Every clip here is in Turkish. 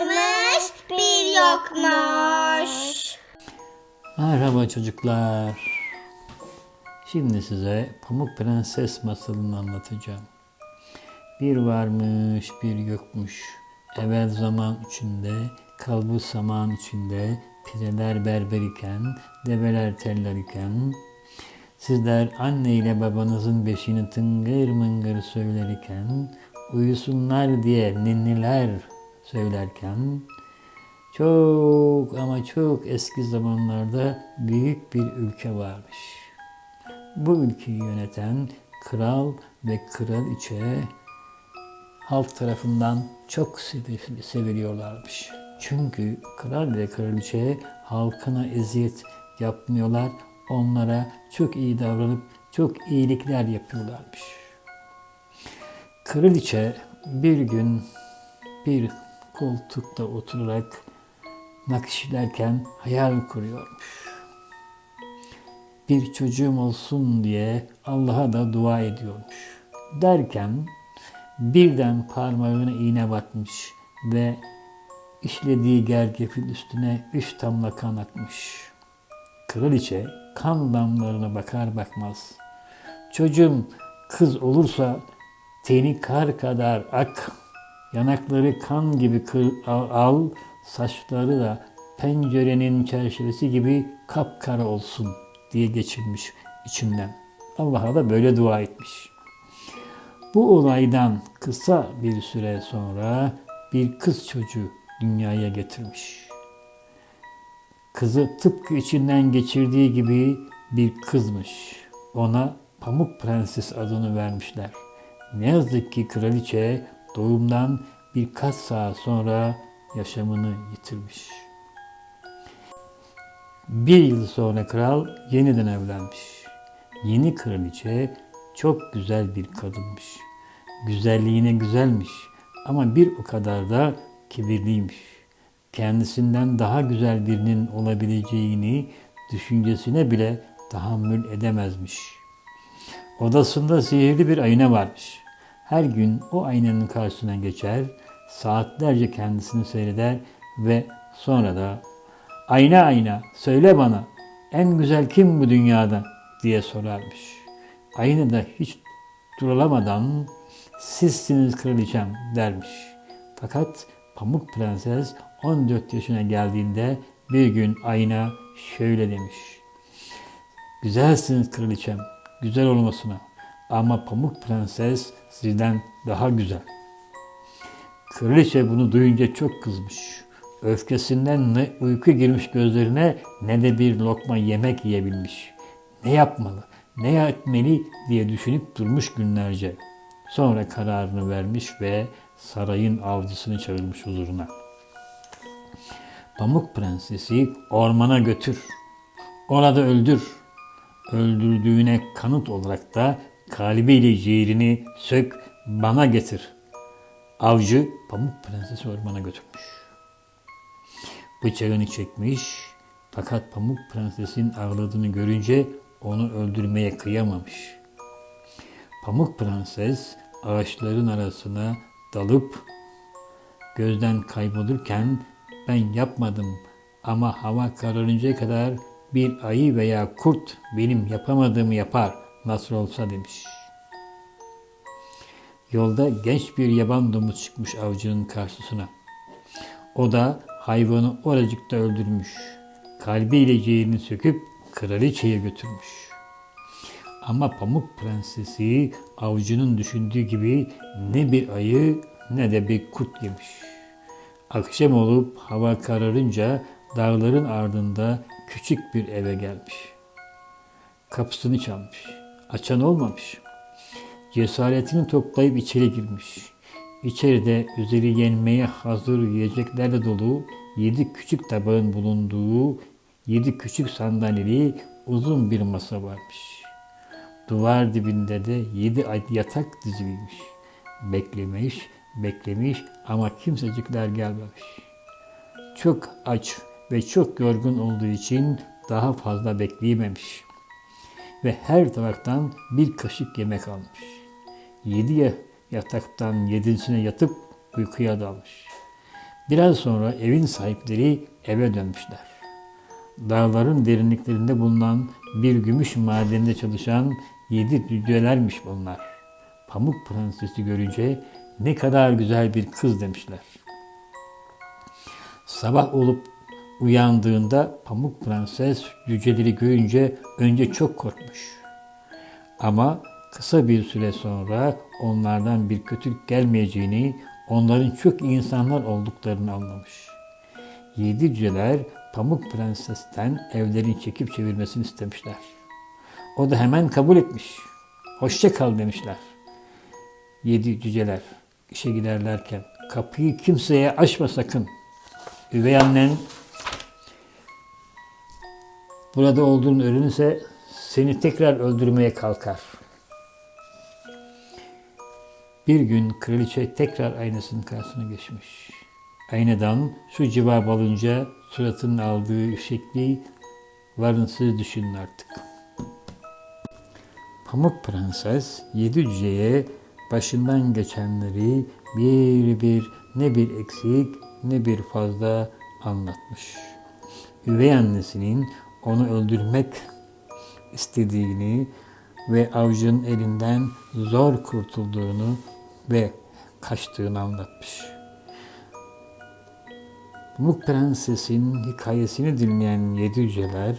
varmış, bir yokmuş. Merhaba çocuklar. Şimdi size Pamuk Prenses masalını anlatacağım. Bir varmış, bir yokmuş. Evvel zaman içinde, kalbur zaman içinde, pireler berber iken, develer teller iken, sizler anne ile babanızın beşini tıngır mıngır söylerken, uyusunlar diye ninniler söylerken, çok ama çok eski zamanlarda büyük bir ülke varmış. Bu ülkeyi yöneten kral ve kraliçe halk tarafından çok sev- seviliyorlarmış. Çünkü kral ve kraliçe halkına eziyet yapmıyorlar, onlara çok iyi davranıp çok iyilikler yapıyorlarmış. Kraliçe bir gün bir koltukta oturarak nakşilerken hayal kuruyormuş. Bir çocuğum olsun diye Allah'a da dua ediyormuş. Derken birden parmağına iğne batmış ve işlediği gergefin üstüne üç damla kan akmış. Kraliçe kan damlarına bakar bakmaz. Çocuğum kız olursa teni kar kadar ak, yanakları kan gibi kır, al, saçları da pencerenin çerçevesi gibi kapkara olsun diye geçirmiş içinden. Allah'a da böyle dua etmiş. Bu olaydan kısa bir süre sonra bir kız çocuğu dünyaya getirmiş. Kızı tıpkı içinden geçirdiği gibi bir kızmış. Ona Pamuk Prenses adını vermişler. Ne yazık ki kraliçe doğumdan birkaç saat sonra yaşamını yitirmiş. Bir yıl sonra kral yeniden evlenmiş. Yeni kraliçe çok güzel bir kadınmış. Güzelliğine güzelmiş ama bir o kadar da kibirliymiş. Kendisinden daha güzel birinin olabileceğini düşüncesine bile tahammül edemezmiş. Odasında sihirli bir ayna varmış. Her gün o aynanın karşısına geçer, saatlerce kendisini seyreder ve sonra da ayna ayna söyle bana en güzel kim bu dünyada diye sorarmış. Ayna da hiç durulamadan sizsiniz kraliçem dermiş. Fakat Pamuk Prenses 14 yaşına geldiğinde bir gün ayna şöyle demiş. Güzelsiniz kraliçem, güzel olmasına. Ama Pamuk Prenses sizden daha güzel. Kraliçe bunu duyunca çok kızmış. Öfkesinden ne uyku girmiş gözlerine ne de bir lokma yemek yiyebilmiş. Ne yapmalı, ne etmeli diye düşünüp durmuş günlerce. Sonra kararını vermiş ve sarayın avcısını çağırmış huzuruna. Pamuk Prensesi ormana götür. Orada öldür. Öldürdüğüne kanıt olarak da kalbiyle ciğerini sök bana getir. Avcı Pamuk Prensesi ormana götürmüş. Bıçağını çekmiş fakat Pamuk Prenses'in ağladığını görünce onu öldürmeye kıyamamış. Pamuk Prenses ağaçların arasına dalıp gözden kaybolurken ben yapmadım ama hava kararıncaya kadar bir ayı veya kurt benim yapamadığımı yapar nasıl olsa demiş. Yolda genç bir yaban domuz çıkmış avcının karşısına. O da hayvanı oracıkta öldürmüş. Kalbiyle ciğerini söküp kraliçeye götürmüş. Ama Pamuk Prensesi avcının düşündüğü gibi ne bir ayı ne de bir kurt yemiş. Akşam olup hava kararınca dağların ardında küçük bir eve gelmiş. Kapısını çalmış. Açan olmamış. Cesaretini toplayıp içeri girmiş. İçeride üzeri yenmeye hazır yiyeceklerle dolu yedi küçük tabağın bulunduğu yedi küçük sandalyeli uzun bir masa varmış. Duvar dibinde de yedi yatak dizilmiş. Beklemiş, beklemiş ama kimsecikler gelmemiş. Çok aç ve çok yorgun olduğu için daha fazla bekleyememiş. Ve her tabaktan bir kaşık yemek almış. Yedi ya- yataktan yedisine yatıp uykuya dalmış. Biraz sonra evin sahipleri eve dönmüşler. Dağların derinliklerinde bulunan bir gümüş madeninde çalışan yedi cücelermiş bunlar. Pamuk Prensesi görünce ne kadar güzel bir kız demişler. Sabah olup uyandığında Pamuk Prenses cüceleri görünce önce çok korkmuş. Ama kısa bir süre sonra onlardan bir kötülük gelmeyeceğini, onların çok insanlar olduklarını anlamış. Yedi cüceler Pamuk Prenses'ten evlerini çekip çevirmesini istemişler. O da hemen kabul etmiş. Hoşça kal demişler. Yedi cüceler işe giderlerken kapıyı kimseye açma sakın. Üvey annen burada olduğunu öğrenirse seni tekrar öldürmeye kalkar. Bir gün kraliçe tekrar aynasının karşısına geçmiş. Aynadan şu cevap alınca suratının aldığı şekli varın siz düşünün artık. Pamuk Prenses yedi cüceye başından geçenleri bir bir ne bir eksik ne bir fazla anlatmış. Üvey annesinin onu öldürmek istediğini ve avcının elinden zor kurtulduğunu ve kaçtığını anlatmış. Pamuk Prenses'in hikayesini dinleyen yedi yüceler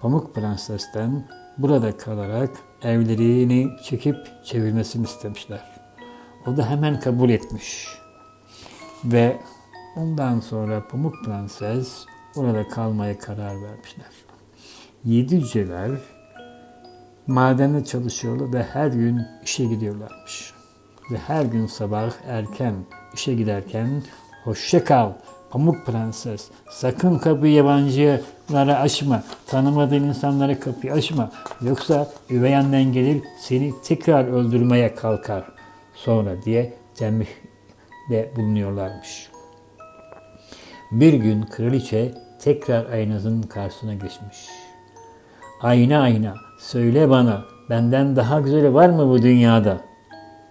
Pamuk Prenses'ten burada kalarak evlerini çekip çevirmesini istemişler. O da hemen kabul etmiş. Ve ondan sonra Pamuk Prenses orada kalmaya karar vermişler. Yedi cüceler madende çalışıyorlar ve her gün işe gidiyorlarmış. Ve her gün sabah erken işe giderken hoşça kal Pamuk Prenses sakın kapıyı yabancılara açma. Tanımadığın insanlara kapıyı açma. Yoksa üvey annen gelir seni tekrar öldürmeye kalkar sonra diye tembihde bulunuyorlarmış. Bir gün kraliçe tekrar aynasının karşısına geçmiş. Ayna ayna söyle bana benden daha güzeli var mı bu dünyada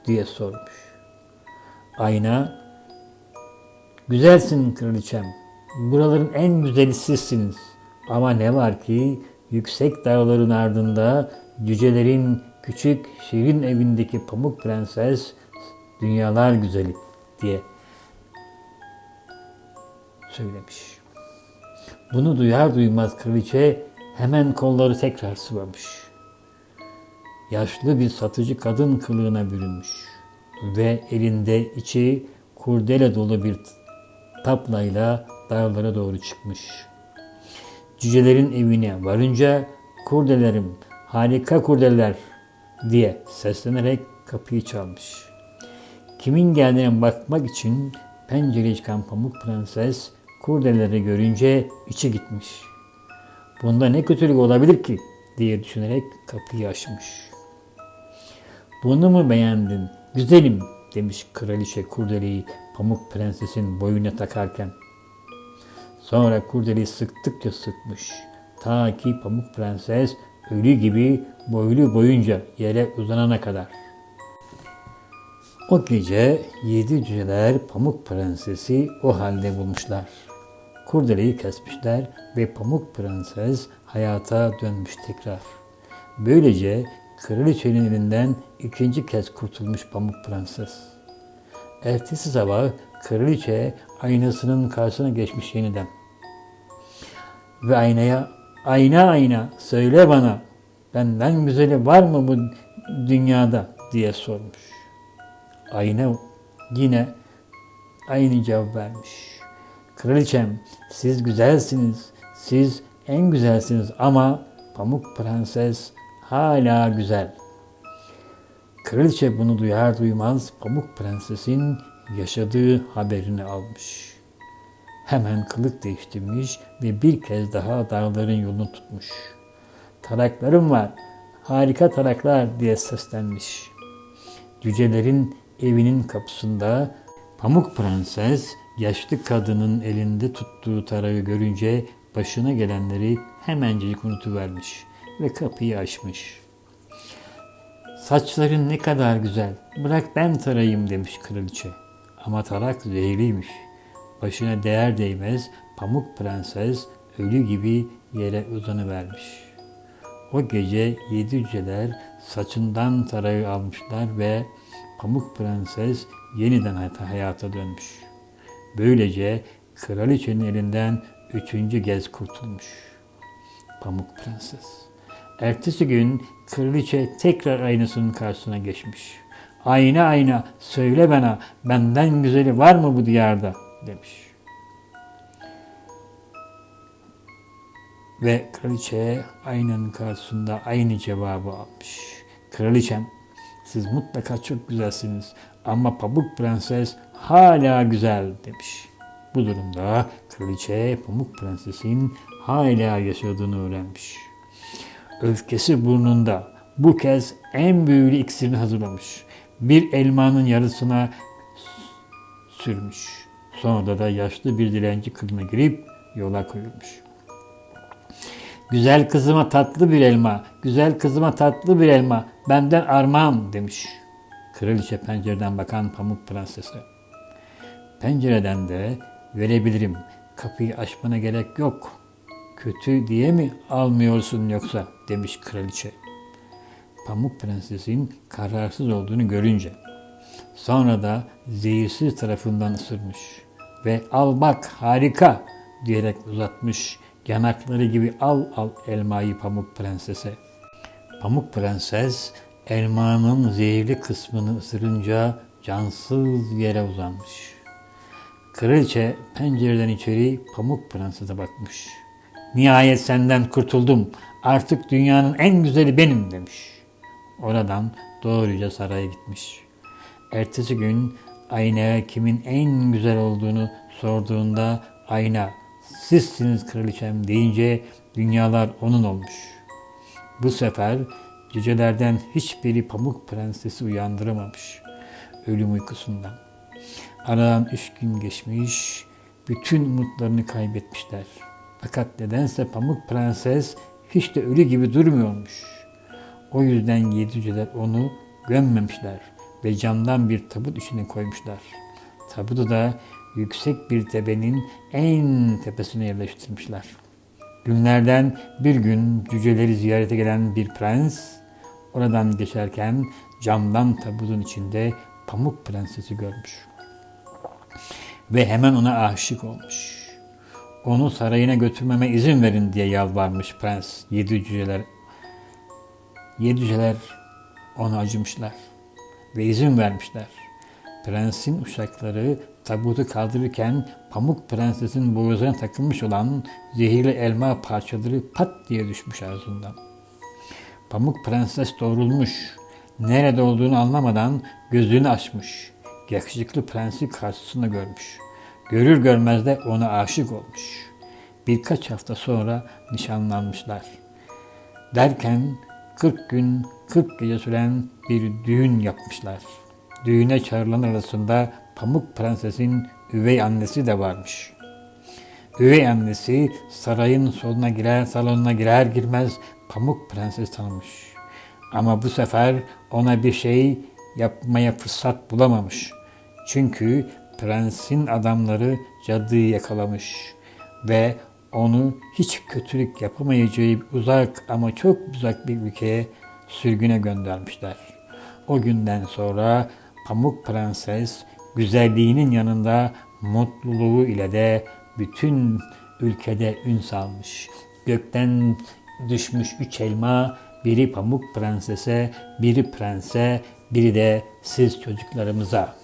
diye sormuş. Ayna güzelsin kraliçem buraların en güzeli sizsiniz ama ne var ki yüksek dağların ardında cücelerin küçük şirin evindeki pamuk prenses dünyalar güzeli diye söylemiş. Bunu duyar duymaz kraliçe hemen kolları tekrar sıvamış. Yaşlı bir satıcı kadın kılığına bürünmüş ve elinde içi kurdele dolu bir taplayla dağlara doğru çıkmış. Cücelerin evine varınca kurdelerim harika kurdeler diye seslenerek kapıyı çalmış. Kimin geldiğine bakmak için pencereye çıkan Pamuk Prenses kurdeleri görünce içi gitmiş. Bunda ne kötülük olabilir ki diye düşünerek kapıyı açmış. Bunu mu beğendin? Güzelim demiş kraliçe kurdeleyi Pamuk Prenses'in boyuna takarken. Sonra kurdeleyi sıktıkça sıkmış. Ta ki Pamuk Prenses ölü gibi boylu boyunca yere uzanana kadar. O gece yedi cüceler Pamuk Prenses'i o halde bulmuşlar. Kurdeleyi kesmişler ve Pamuk Prenses hayata dönmüş tekrar. Böylece kraliçenin elinden ikinci kez kurtulmuş Pamuk Prenses. Ertesi sabah kraliçe aynasının karşısına geçmiş yeniden. Ve aynaya, ayna ayna söyle bana benden güzeli var mı bu dünyada diye sormuş. Ayna yine aynı cevap vermiş. Kraliçem siz güzelsiniz, siz en güzelsiniz ama Pamuk Prenses hala güzel. Kraliçe bunu duyar duymaz Pamuk Prenses'in yaşadığı haberini almış. Hemen kılık değiştirmiş ve bir kez daha dağların yolunu tutmuş. Taraklarım var, harika taraklar diye seslenmiş. Cücelerin evinin kapısında Pamuk Prenses yaşlı kadının elinde tuttuğu tarağı görünce başına gelenleri hemencik unutuvermiş ve kapıyı açmış. Saçların ne kadar güzel, bırak ben tarayayım demiş kraliçe. Ama tarak zehirliymiş. Başına değer değmez Pamuk Prenses ölü gibi yere uzanıvermiş. O gece yedi cüceler saçından tarayı almışlar ve Pamuk Prenses yeniden hayata dönmüş. Böylece kraliçenin elinden üçüncü kez kurtulmuş. Pamuk Prenses. Ertesi gün kraliçe tekrar aynasının karşısına geçmiş. Ayna ayna söyle bana benden güzeli var mı bu diyarda demiş. Ve kraliçe aynanın karşısında aynı cevabı almış. Kraliçem siz mutlaka çok güzelsiniz ama Pamuk Prenses hala güzel demiş. Bu durumda kraliçe Pamuk Prenses'in hala yaşadığını öğrenmiş. Öfkesi burnunda bu kez en büyülü iksirini hazırlamış. Bir elmanın yarısına sürmüş. Sonra da yaşlı bir dilenci kılına girip yola koyulmuş. Güzel kızıma tatlı bir elma, güzel kızıma tatlı bir elma, benden armağan demiş. Kraliçe pencereden bakan Pamuk Prenses'e. Pencereden de verebilirim, kapıyı açmana gerek yok. Kötü diye mi almıyorsun yoksa demiş kraliçe. Pamuk Prenses'in kararsız olduğunu görünce. Sonra da zehirsiz tarafından ısırmış ve al bak harika diyerek uzatmış yanakları gibi al al elmayı Pamuk Prenses'e. Pamuk Prenses elmanın zehirli kısmını ısırınca cansız yere uzanmış. Kraliçe pencereden içeri Pamuk Prenses'e bakmış. Nihayet senden kurtuldum. Artık dünyanın en güzeli benim demiş. Oradan doğruca saraya gitmiş. Ertesi gün aynaya kimin en güzel olduğunu sorduğunda ayna sizsiniz kraliçem deyince dünyalar onun olmuş. Bu sefer cücelerden hiçbiri Pamuk Prensesi uyandıramamış ölüm uykusundan. Aradan üç gün geçmiş, bütün umutlarını kaybetmişler. Fakat nedense Pamuk Prenses hiç de ölü gibi durmuyormuş. O yüzden yedi cüceler onu gömmemişler ve camdan bir tabut içine koymuşlar. Tabutu da yüksek bir tepenin en tepesine yerleştirmişler. Günlerden bir gün cüceleri ziyarete gelen bir prens oradan geçerken camdan tabutun içinde Pamuk Prensesi görmüş. Ve hemen ona aşık olmuş. Onu sarayına götürmeme izin verin diye yalvarmış prens. Yedi cüceler Yedi cüceler ona acımışlar ve izin vermişler. Prensin uşakları tabutu kaldırırken Pamuk Prenses'in boğazına takılmış olan zehirli elma parçaları pat diye düşmüş ağzından. Pamuk Prenses doğrulmuş. Nerede olduğunu anlamadan gözünü açmış. Yakışıklı prensi karşısında görmüş. Görür görmez de ona aşık olmuş. Birkaç hafta sonra nişanlanmışlar. Derken 40 gün 40 gece süren bir düğün yapmışlar. Düğüne çağrılan arasında Pamuk Prenses'in üvey annesi de varmış. Üvey annesi sarayın soluna girer, salonuna girer girmez Pamuk Prenses tanımış. Ama bu sefer ona bir şey yapmaya fırsat bulamamış. Çünkü prensin adamları cadıyı yakalamış ve onu hiç kötülük yapamayacağı uzak ama çok uzak bir ülkeye sürgüne göndermişler. O günden sonra Pamuk Prenses güzelliğinin yanında mutluluğu ile de bütün ülkede ün salmış. Gökten düşmüş üç elma, biri Pamuk Prenses'e, biri prense, biri de siz çocuklarımıza.